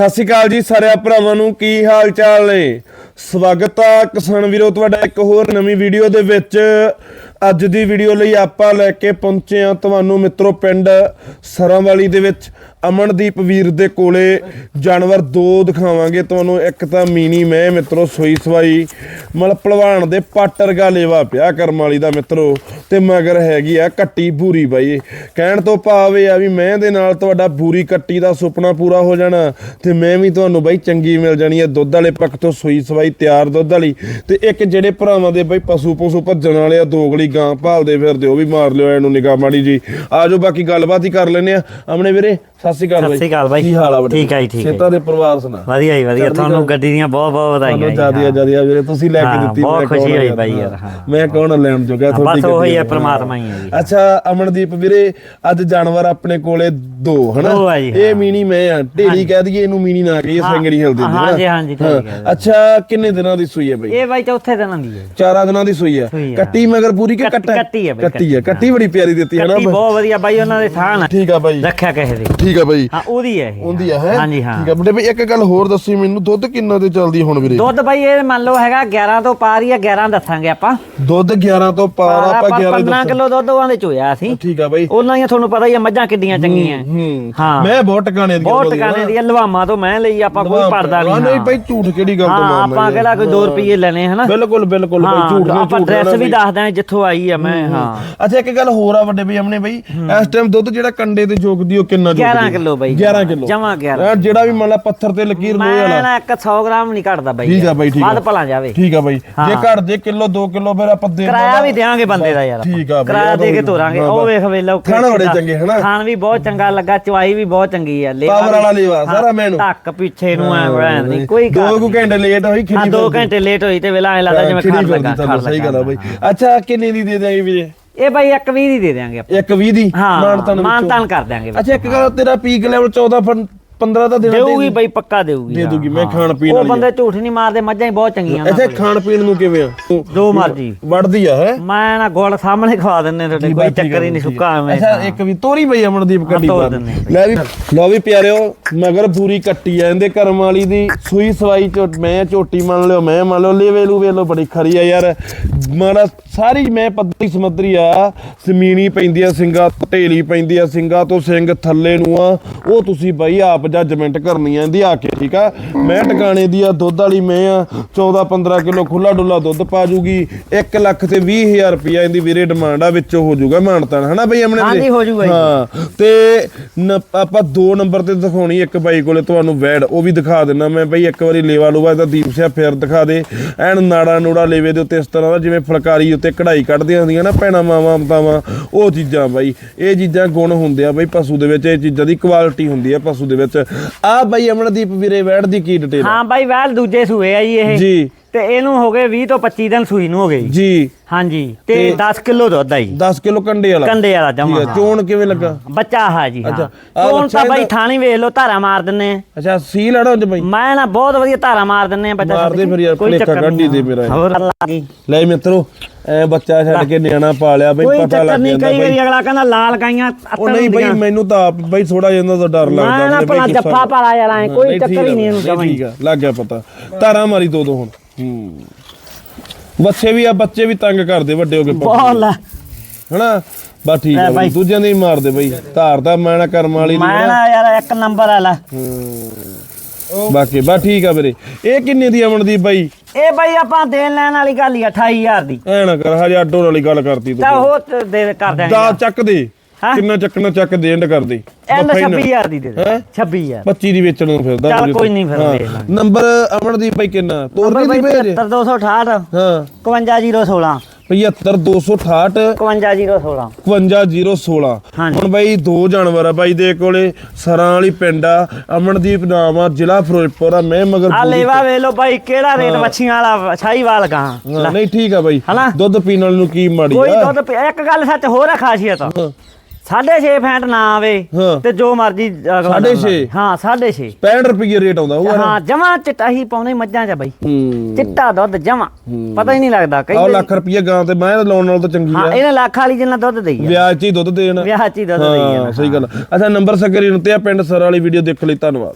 ਸਤਿ ਸ਼੍ਰੀ ਅਕਾਲ ਜੀ ਸਾਰਿਆਂ ਭਰਾਵਾਂ ਨੂੰ, ਕੀ ਹਾਲ ਚਾਲ ਨੇ? ਸਵਾਗਤ ਆ ਕਿਸਾਨ ਵੀਰੋ, ਤੁਹਾਡਾ ਇੱਕ ਹੋਰ ਨਵੀਂ ਵੀਡੀਓ ਦੇ ਵਿੱਚ। ਅੱਜ ਦੀ ਵੀਡੀਓ ਲਈ ਆਪਾਂ ਲੈ ਕੇ ਪਹੁੰਚੇ ਆ ਤੁਹਾਨੂੰ ਮਿੱਤਰੋ ਪਿੰਡ ਸਰਾਂਵਾਲੀ ਦੇ ਵਿੱਚ। ਅਮਨਦੀਪ ਵੀਰ ਦੇ ਕੋਲੇ ਜਾਨਵਰ ਦੋ ਦਿਖਾਵਾਂਗੇ। ਤੁਹਾਨੂੰ ਇੱਕ ਤਾਂ ਮੀਨੀ ਮੈਂ ਮਿੱਤਰੋ, ਸੋਈ ਸਵਾਈ। ਮਤਲਬ ਪਹਿਲਵਾਨ ਦੇ ਪਾਟਰਗਾ ਲੇਵਾ ਪਿਆ ਕਰਮ ਵਾਲੀ ਦਾ ਮਿੱਤਰੋ। ਤੇ ਮਗਰ ਹੈਗੀ ਆ ਕੱਟੀ ਬੂਰੀ ਬਾਈ। ਕਹਿਣ ਤੋਂ ਭਾਵ ਇਹ ਆ ਵੀ ਮੈਂ ਦੇ ਨਾਲ ਤੁਹਾਡਾ ਬੂਰੀ ਕੱਟੀ ਦਾ ਸੁਪਨਾ ਪੂਰਾ ਹੋ ਜਾਣਾ ਤੇ ਮੈਂ ਵੀ ਤੁਹਾਨੂੰ ਬਾਈ ਚੰਗੀ ਮਿਲ ਜਾਣੀ ਹੈ ਦੁੱਧ ਵਾਲੇ ਪੱਖ ਤੋਂ ਸੂਈ ਸਵਾਈ, ਤਿਆਰ ਦੁੱਧ ਵਾਲੀ। ਤੇ ਇੱਕ ਜਿਹੜੇ ਭਰਾਵਾਂ ਦੇ ਬਾਈ ਪਸ਼ੂ ਪਸ਼ੂ ਭੱਜਣ ਵਾਲੇ ਆ ਦੋਗਲੀ ਗਾਂ ਭਾਲਦੇ ਫਿਰਦੇ, ਉਹ ਵੀ ਮਾਰ ਲਿਓ ਇਹਨੂੰ ਨਿਗਾਹ ਮਾੜੀ ਜੀ। ਆਜੋ ਬਾਕੀ ਗੱਲਬਾਤ ਹੀ ਕਰ ਲੈਨੇ ਆ। ਅਮਨੇ ਵੀਰੇ ਸਤਿ ਸ਼੍ਰੀ ਅਕਾਲ ਸਤਿ ਸ਼੍ਰੀ ਅਕਾਲ ਬਾਈ। ਕੀ ਹਾਲ ਆ ਵੱਡੇ ਠੀਕ ਆ ਜੀ, ਠੀਕ ਜੀ। ਸੇਤਾ ਦੇ ਪਰਿਵਾਰ ਸੁਣਾ ਵਧੀਆ ਜੀ ਵਧੀਆ ਤੁਹਾਨੂੰ। ਗੱਡੀ ਦੀਆਂ ਬਹੁਤ ਬਹੁਤ ਵਧਾਈਆਂ ਤੁਹਾਨੂੰ ਜੀ, ਜਿਆਦੀਆਂ ਹਾਂ। ਜਿਆਦੀਆਂ ਵੀਰੇ ਤੁਸੀਂ ਲੈ ਕੇ ਹਾਂ, ਦਿੱਤੀ ਬਹੁਤ ਖੁਸ਼ੀ ਹੋਈ ਬਾਈ ਹਾਂ। ਯਾਰ, ਹਾਂ। ਮੈਂ ਕੌਣ ਲੈਣ ਜੋਗਾ ਬਸ ਤੁਹਾਡੀ ਉਹੀ ਗੱਡੀ ਹੈ। ਪ੍ਰਮਾਤਮਾ ਹੀ ਹੈ ਜੀ। ਅੱਛਾ ਅਮਨਦੀਪ ਵੀਰੇ ਅੱਜ ਜਾਨਵਰ ਆਪਣੇ ਕੋਲੇ ਦੋ ਹਨਾ ਇਹ ਹਾਂ। ਮੀਨੀ ਮੈਂ ਆ ਢੇਰੀ ਕਹਿ ਦਈਏ ਇਹਨੂੰ ਮੀਨੀ ਨਾ ਕਹੀਏ ਹਾਂ, ਸਿੰਗੜੀ ਹਿਲਦੀ ਹੁੰਦੀ ਹਾਂ। ਜੀ, ਹਾਂ ਜੀ, ਹਾਂ। ਠੀਕ ਹੈ। ਅੱਛਾ ਕਿੰਨੇ ਦਿਨਾਂ ਦੀ ਸੂਈ ਹੈ ਬਈ ਇਹ ਬਾਈ ਚੌਥੇ ਦਿਨ ਦੀ ਹੈ ਚਾਰਾਂ ਦਿਨਾਂ ਦੀ ਸੂਈ ਹੈ ਹੈ, ਕੱਟੀ ਮਗਰ ਪੂਰੀ ਕਿ ਕੱਟ- ਕੱਟਾ ਹੈ ਬਈ, ਕੱਟੀ ਹੈ ਕੱਟੀ, ਬੜੀ ਪਿਆਰੀ ਦਿੱਤੀ ਹੈ ਨਾ ਬਹੁਤ ਵਧੀਆ ਬਾਈ ਉਹਨਾਂ ਦੇ ਥਾਂ ਠੀਕ ਆ ਬਾਈ ਰੱਖਿਆ ਕਿਸੇ ਦੇ ਠੀਕ ਆ ਬਾਈ। ਹਾਂ ਉਹਦੀ ਹੈ ਇਹ ਹੁੰਦੀ ਆ ਹੈ ਹਾਂਜੀ ਹਾਂ। ਠੀਕ ਆ। ਬੜੇ ਬਈ ਇੱਕ ਗੱਲ ਹੋਰ ਦੱਸੀ ਮੈਨੂੰ ਦੁੱਧ ਕਿੰਨਾ ਤੇ ਚੱਲਦੀ ਹੁਣ ਵੀਰੇ? ਦੁੱਧ ਬਾਈ ਇਹ ਮੰਨ ਲਓ ਹੈਗਾ 11 ਤੋਂ ਪਾਰ ਹੀ ਆ 11 ਦੱਸਾਂਗੇ ਆਪਾਂ। ਦੁੱਧ 11 ਤੋਂ ਪਾਰ ਆਪਾਂ ਆਪਾਂ 11 15 ਕਿਲੋ ਦੁੱਧ ਉਹਨਾਂ ਦੇ ਚੋਇਆ ਸੀ। ਠੀਕ ਆ ਬਾਈ। ਉਹਨਾਂ ਦੀਆਂ ਤੁਹਾਨੂੰ ਪਤਾ ਹੀ ਆ ਮੱਝਾਂ ਕਿੱਡੀਆਂ ਚੰਗੀਆਂ। ਹੂੰ ਹਾਂ। ਮੈਂ ਬਹੁਤ ਟਿਕਾਣੇ ਦੀ ਬਹੁਤ ਟਿਕਾਣੇ ਦੀ ਲਵਾਮਾ ਤੋਂ ਮੈਂ ਲਈ ਆਪਾਂ ਕੋਈ ਪੜਦਾ ਨਹੀਂ ਨਹੀਂ ਭਾਈ ਝੂਠ ਕਿਹੜੀ ਗੱਲ ਤੋਂ ਹਾਂ ਮਾਰਨਾ ਆਪਾਂ ਕਿਹੜਾ ਕੋਈ 2 ਰੁਪਏ ਲੈਣੇ ਹਨਾ? ਬਿਲਕੁਲ ਬਿਲਕੁਲ ਹਾਂ ਝੂਠ ਨਹੀਂ ਆਪਾਂ ਐਡਰੈਸ ਵੀ ਦੱਸਦਾ ਹਾਂ ਜਿੱਥੋਂ ਆਈ ਆ ਮੈਂ ਹਾਂ ਅੱਛਾ ਇੱਕ ਗੱਲ ਹੋਰ ਆ ਵੱਡੇ ਬਈ ਆਪਣੇ ਬਈ ਇਸ ਟਾਈਮ ਦੁੱਧ ਜਿਹੜਾ ਕੰਡੇ ਤੇ ਜੋਗਦੀ ਉਹ ਕਿੰਨਾ ਜੋਗਦੀ? 11 ਕਿਲੋ ਬਾਈ। 11 ਕਿਲੋ। ਜਮਾ 11 ਯਾਰ ਜਿਹੜਾ ਵੀ ਮੰਨ ਲਾ ਪੱਥਰ ਤੇ ਲਕੀਰ ਲੋਹੇ ਮੈਂ ਵਾਲਾ ਨਾ ਇੱਕ 100 ਗ੍ਰਾਮ ਨਹੀਂ ਘਟਦਾ ਬਾਈ। ਠੀਕ ਆ ਬਾਈ ਠੀਕ ਵੱਧ ਭਲਾ ਜਾਵੇ। ਠੀਕ ਆ ਬਾਈ। ਜੇ ਘੜ ਜੇ ਕਿਲੋ 2 ਕਿਲੋ ਫਿਰ ਆਪਾਂ ਦੇ ਕਿਰਾਇਆ ਵੀ ਦੇਵਾਂਗੇ ਬੰਦੇ ਦਾ ਯਾਰ। ਠੀਕ ਆ ਬਾਈ, ਕਿਰਾਇਆ ਦੇ ਕੇ ਤੋਰਾਂਗੇ। ਹਾਂ, ਉਹ। ਵੇਖ ਵੇਲੋ ਖਾਣਾ ਬੜੇ ਚੰਗੇ ਹਨਾ? ਖਾਣ ਵੀ ਬਹੁਤ ਚੰਗਾ ਲੱਗਾ ਚਵਾਈ ਵੀ ਬਹੁਤ ਚੰਗੀ ਆ। ਪਾਵਰ ਵਾਲਾ ਲੇਵਾ ਸਾਰਾ ਮੈਨੂੰ ਧੱਕ ਪਿੱਛੇ ਨੂੰ ਐ ਬਣਾ ਨਹੀਂ। ਕੋਈ ਦੋ ਕੁ ਘੰਟੇ ਲੇਟ ਹੋਈ ਹਾਂ ਖਿੜੀ 2 ਘੰਟੇ ਲੇਟ ਹੋਈ ਤੇ ਵੇਲਾ ਐ ਲੱਗਦਾ ਜਿਵੇਂ ਖਾਣ ਲੱਗਾ ਸਹੀ ਗੱਲ ਆ ਬਾਈ। ਅੱਛਾ ਕਿੰਨੇ ਦੀ ਦੇ ਦਿਆਂਗੇ ਵੀਰੇ? ਇਹ ਬਾਈ ਇੱਕ 20 ਦੀ ਦੇ ਦੇਵਾਂਗੇ ਆਪਾਂ। ਇੱਕ 20 ਦੀ? ਹਾਂ ਮਾਨਤਾਨ ਮਾਨਤਾਨ ਕਰ ਦਿਆਂਗੇ। ਅੱਛਾ ਇੱਕ ਗੱਲ ਤੇਰਾ ਪੀਕ ਲੈਵਲ 14 ਫੰ- 15 ਦਾ ਦੇਣਾ ਦੇਊਗੀ ਬਾਈ ਪੱਕਾ ਦੇਊਗੀ। ਦੇ ਦੂਗੀ ਮੈਂ। ਖਾਣ ਪੀਣ ਉਹ ਵਾਲੀ ਬੰਦੇ ਝੂਠ ਨਹੀਂ ਮਾਰਦੇ ਮੱਝਾਂ ਹੀ ਬਹੁਤ ਚੰਗੀਆਂ ਕੋਲ। ਖਾਣ ਪੀਣ ਨੂੰ ਕਿਵੇਂ ਆ? ਤੂੰ ਜੋ ਮਰਜ਼ੀ। ਵੜਦੀ ਆ ਹੈ? ਮੈਂ ਨਾ ਗੋਲ ਸਾਹਮਣੇ ਖਵਾ ਦਿੰਨੇ ਤੁਹਾਡੇ ਕੋਈ ਚੱਕਰ ਹੀ ਨਹੀਂ ਸੁੱਕਾ ਐਵੇਂ ਅੱਛਾ ਇੱਕ ਵੀ ਤੋਰੀ ਬਈ ਅਮਨਦੀਪ ਕੱਢੀ ਤੋਰ ਬਾਹਰ। ਦਿੰਦੇ ਆ ਲੈ ਵੀ ਲੋ ਵੀ ਪਿਆਰਿਓ ਮਗਰ ਪੂਰੀ ਕੱਟੀ ਆ ਇਹਦੇ ਕਰਮ ਵਾਲੀ ਦੀ ਸੂਈ ਸਵਾਈ ਚੋ ਮੈਂ ਝੋਟੀ ਮੰਨ ਲਿਓ ਮੈਂ ਮੰਨ ਲਿਓ ਲੇਵੇ ਲੂ ਵੇਲੋ ਬੜੀ ਖਰੀ ਆ ਯਾਰ। ਮਾਰਾ ਸਾਰੀ ਮੈਂ ਪੱਧਰੀ ਸਮੱਧਰੀ ਆ ਜ਼ਮੀਨੀ ਪੈਂਦੀ ਆ ਸਿੰਗਾ ਢੇਲੀ ਪੈਂਦੀ ਆ ਸਿੰਗਾ ਤੋਂ ਸਿੰਘ ਥੱਲੇ ਨੂੰ ਆ। ਉਹ ਤੁਸੀਂ ਬਾਈ ਆਪ ਜੱਜਮੈਂਟ ਕਰਨੀ ਆ ਇਹਦੀ ਆ ਕੇ ਠੀਕ ਆ ਮੈਂ ਟਿਕਾਣੇ ਦੀ ਆ ਦੁੱਧ ਵਾਲੀ ਮੈਂ ਆ 14 15 ਕਿਲੋ ਖੁੱਲਾ ਡੁੱਲਾ ਦੁੱਧ ਪਾ ਜੂਗੀ 1 ਲੱਖ ਤੇ 20000 ਰੁਪਇਆ ਇਹਦੀ ਵੀਰੇ ਡਿਮਾਂਡ ਆ ਵਿੱਚੋਂ ਹੋ ਜਾਊਗਾ ਮਾਨਤਾਨ ਹਨਾ ਬਈ ਅਮਨੇ ਵੀਰੇ? ਹਾਂਜੀ, ਹੋ ਜਾਊਗਾ ਜੀ। ਹਾਂ ਤੇ ਆਪਾਂ ਦੋ ਨੰਬਰ ਤੇ ਦਿਖਾਉਣੀ ਇੱਕ ਬਾਈ ਕੋਲੇ ਤੁਹਾਨੂੰ ਵੈੜ ਉਹ ਵੀ ਦਿਖਾ ਦਿੰਦਾ ਮੈਂ ਬਈ ਇੱਕ ਵਾਰੀ ਲੇਵਾ ਲੂਵਾ ਇਹਦਾ ਦੀਪ ਸਿਆ ਫਿਰ ਦਿਖਾ ਦੇ ਐਨ ਨਾੜਾ ਨੂੜਾ ਲੇਵੇ ਦੇ ਉੱਤੇ ਇਸ ਤਰ੍ਹਾਂ ਦਾ ਜਿਵੇਂ ਫੁਲਕਾਰੀ ਉੱਤੇ ਕਢਾਈ ਕੱਢਦੀਆਂ ਹੁੰਦੀਆਂ ਨਾ ਭੈਣਾ ਮਾਵਾਂ ਮਤਾਵਾਂ ਉਹ ਚੀਜ਼ਾਂ ਬਾਈ ਇਹ ਚੀਜ਼ਾਂ ਗੁਣ ਹੁੰਦੇ ਆ ਬਈ ਪਸ਼ੂ ਦੇ ਵਿੱਚ ਇਹ ਚੀਜ਼ਾਂ ਦੀ ਕੁਆਲਿਟੀ ਹੁੰਦੀ ਆ ਪਸ਼ੂ ਦੇ ਵਿੱਚ ਆ ਬਾਈ ਅਮਨਦੀਪ ਵੀਰੇ ਵੈੜ ਦੀ ਕੀ ਡਿਟੇਲ ਹਾਂ ਬਾਈ ਵੈਲ ਦੂਜੇ ਸੂਏ ਆ ਜੀ ਇਹ। ਜੀ। ਤੇ ਇਹਨੂੰ ਹੋ ਗਏ 20 ਤੋਂ 25 ਦਿਨ ਸੂਈ ਨੂੰ ਹੋ ਗਏ ਜੀ। ਹਾਂਜੀ ਤੇ ਤੇ 10 ਕਿਲੋ ਦੁੱਧ ਆ ਜੀ। 10 ਕਿਲੋ ਕੰਡੇ ਵਾਲਾ। ਕੰਡੇ ਵਾਲਾ ਠੀਕ ਜਮਾ ਹੈ ਚੋਣ ਕਿਵੇਂ ਲੱਗਾ? ਬੱਚਾ ਹਾਂ ਜੀ ਹਾਂ। ਬੱਚਾ ਤਾਂ ਬਾਈ ਥਾਣੀ ਵੇਖ ਲਓ ਧਾਰਾ ਮਾਰ ਦਿੰਨੇ ਆ। ਅੱਛਾ ਸੀ ਲੜੋ ਚ ਬਾਈ? ਮੈਂ ਨਾ ਬਹੁਤ ਵਧੀਆ ਧਾਰਾ ਮਾਰ ਦਿੰਨੇ ਆ ਬੱਚਾ ਮਾਰਦੇ। ਫਿਰ ਯਾਰ, ਕੋਈ ਚੱਕਰ ਨਹੀਂ, ਦੇ ਮੇਰਾ। ਹੋਰ ਗਈ ਲੈ ਮਿੱਤਰੋ ਐ ਬੱਚਾ ਛੱਡ ਕੇ ਨਿਆਣਾ ਪਾਲਿਆ ਬਈ ਕੋਈ ਪਤਾ ਲੱਗ ਨਹੀਂ ਜਾਂਦਾ ਕਈ ਵਾਰੀ ਬਈ। ਅਗਲਾ ਕਹਿੰਦਾ ਲਾਲ ਕਾਈਆਂ ਉਹ ਨਹੀਂ ਬਈ ਮੈਨੂੰ ਤਾਂ ਆਪ ਬਈ ਥੋੜਾ ਜਿਹਾ ਦਾ ਡਰ ਲੱਗਦਾ ਮੈਂ ਗੁੱਸਾ- ਜੱਫਾ ਪਾਲਾ ਯਾਰ ਐ ਕੋਈ ਚੱਕਰ ਹੀ ਨਹੀਂ ਇਹਨੂੰ ਜਮਾਂ ਠੀਕ ਆ ਲੱਗ ਗਿਆ ਪਤਾ। ਤਾਰਾ ਮਾਰੀ ਦੋ ਦੋ ਹੁਣ। ਹੂੰ। ਬੱਚੇ ਵੀ ਆ ਬੱਚੇ ਵੀ ਤੰਗ ਕਰਦੇ ਵੱਡੇ ਹੋ ਕੇ ਬਹੁਤ ਲੈ ਹਨਾ? ਬਸ ਠੀਕ ਆ ਬਈ। ਦੂਜਿਆਂ ਦੇ ਹੀ ਮਾਰਦੇ ਬਈ। ਧਾਰ ਦਾ ਮੈਂ ਨਾ ਕਰਮ ਵਾਲੀ ਨਹੀਂ ਮੈਂ ਨਾ ਯਾਰ ਇੱਕ ਨੰਬਰ ਆ ਲੈ ਹੂੰ। ਬਾਕੀ ਬਸ ਠੀਕ ਆ ਵੀਰੇ। ਇਹ ਕਿੰਨੇ ਦੀ ਅਮਨਦੀਪ ਬਾਈ? ਇਹ ਬਾਈ ਆਪਾਂ ਦੇਣ ਲੈਣ ਵਾਲੀ ਗੱਲ ਹੀ ਆ, 28000 ਦੀ। ਐ ਨਾ ਕਰ ਹਜੇ ਅੱਡੋ ਵਾਲੀ ਗੱਲ ਕਰਤੀ ਤਾਂ ਤੂੰ ਉਹ ਦੇ ਕਰ ਦਿਆਂਗੇ ਦਾ ਚੱਕ ਦੇ? ਕਿੰਨਾ ਚੱਕਣਾ ਚੱਕ ਦੇ ਐਂਡ ਕਰ ਦੇ। ਐਂਡ ਬਸ ਇੰਨਾ। 26000 ਦੀ ਦੇ ਦੇ। ਹੈਂ? 26000 25 ਦੀ ਵੇਚਣ ਨੂੰ ਫਿਰਦਾ ਚੱਲ ਕੋਈ। ਨਹੀਂ ਫਿਰ ਹਾਂ। ਦੇਖ ਲਾਂਗੇ। ਨੰਬਰ ਅਮਨਦੀਪ ਬਾਈ ਕਿੰਨਾ? ਤੋਰਨੀ ਦੀ ਭੇਜ 70268 ਹਾਂ। 51016 75268 51016 55016 ਹਾਂਜੀ। ਹੁਣ ਬਾਈ ਦੋ ਜਾਨਵਰ ਆ ਬਾਈ ਦੇ ਕੋਲੇ ਸਰਾਂ ਵਾਲੀ ਪਿੰਡ ਆ ਅਮਨਦੀਪ ਨਾਮ ਆ ਜ਼ਿਲ੍ਹਾ ਫਿਰੋਜ਼ਪੁਰ ਆ ਮੈਂ ਮਗਰ ਆ ਪੂਰੀ- ਲੇਵਾ ਵੇ ਲੋ ਬਾਈ ਕਿਹੜਾ ਰੇਟ ਮੱਛੀਆਂ ਵਾਲਾ ਛਾਈਵਾਲ ਗਾਂ। ਹਾਂ, ਨਹੀਂ ਠੀਕ ਆ ਬਾਈ। ਹਨਾ? ਦੁੱਧ ਪੀਣ ਵਾਲੇ ਨੂੰ ਕੀ ਮਾੜੀ ਕੋਈ ਆ? ਦੁੱਧ ਪੀ- ਇੱਕ ਗੱਲ ਸੱਚ ਹੋਰ ਆ ਖਾਸੀਅਤ। ਹਾਂ। ਸਾਢੇ 6 ਫੈਂਟ ਨਾ ਆਵੇ ਹਾਂ। ਤੇ ਜੋ ਮਰਜ਼ੀ ਸਾਢੇ। ਛੇ? ਹਾਂ 6.5 65 ਰੁਪਏ ਰੇਟ ਆਉਂਦਾ ਉਹ ਹਾਂ ਜਮਾ ਚਿੱਟਾ ਹੀ ਪਾਉਣੇ ਮੱਝਾਂ ਚ ਬਾਈ। ਹੂੰ। ਚਿੱਟਾ ਦੁੱਧ ਜਮਾ। ਪਤਾ ਹੀ ਨਹੀਂ ਲੱਗਦਾ ਕਈ ਆ ਵਾਰੀ- ਲੱਖ ਰੁਪਏ ਗਾਂ ਤੇ ਮੈਂ ਲਾਉਣ ਨਾਲ ਤਾਂ ਚੰਗੀ ਹਾਂ ਆ ਇਹਨੇ ਲੱਖ ਵਾਲੀ ਜਿੰਨਾ ਦੁੱਧ ਦੇਈ ਆ। ਵਿਆਜ 'ਚ ਹੀ ਦੁੱਧ ਦੇਣਾ। ਵਿਆਹ ਚ ਹੀ ਦੁੱਧ ਦੇਈ ਹਾਂ ਆ ਸਹੀ ਗੱਲ ਆ। ਅੱਛਾ ਨੰਬਰ ਸਕਰੀਨ ਤੇ ਆ ਪਿੰਡ ਸਰ ਵਾਲੀ ਵੀਡੀਓ ਦੇਖ ਲਈ ਧੰਨਵਾਦ।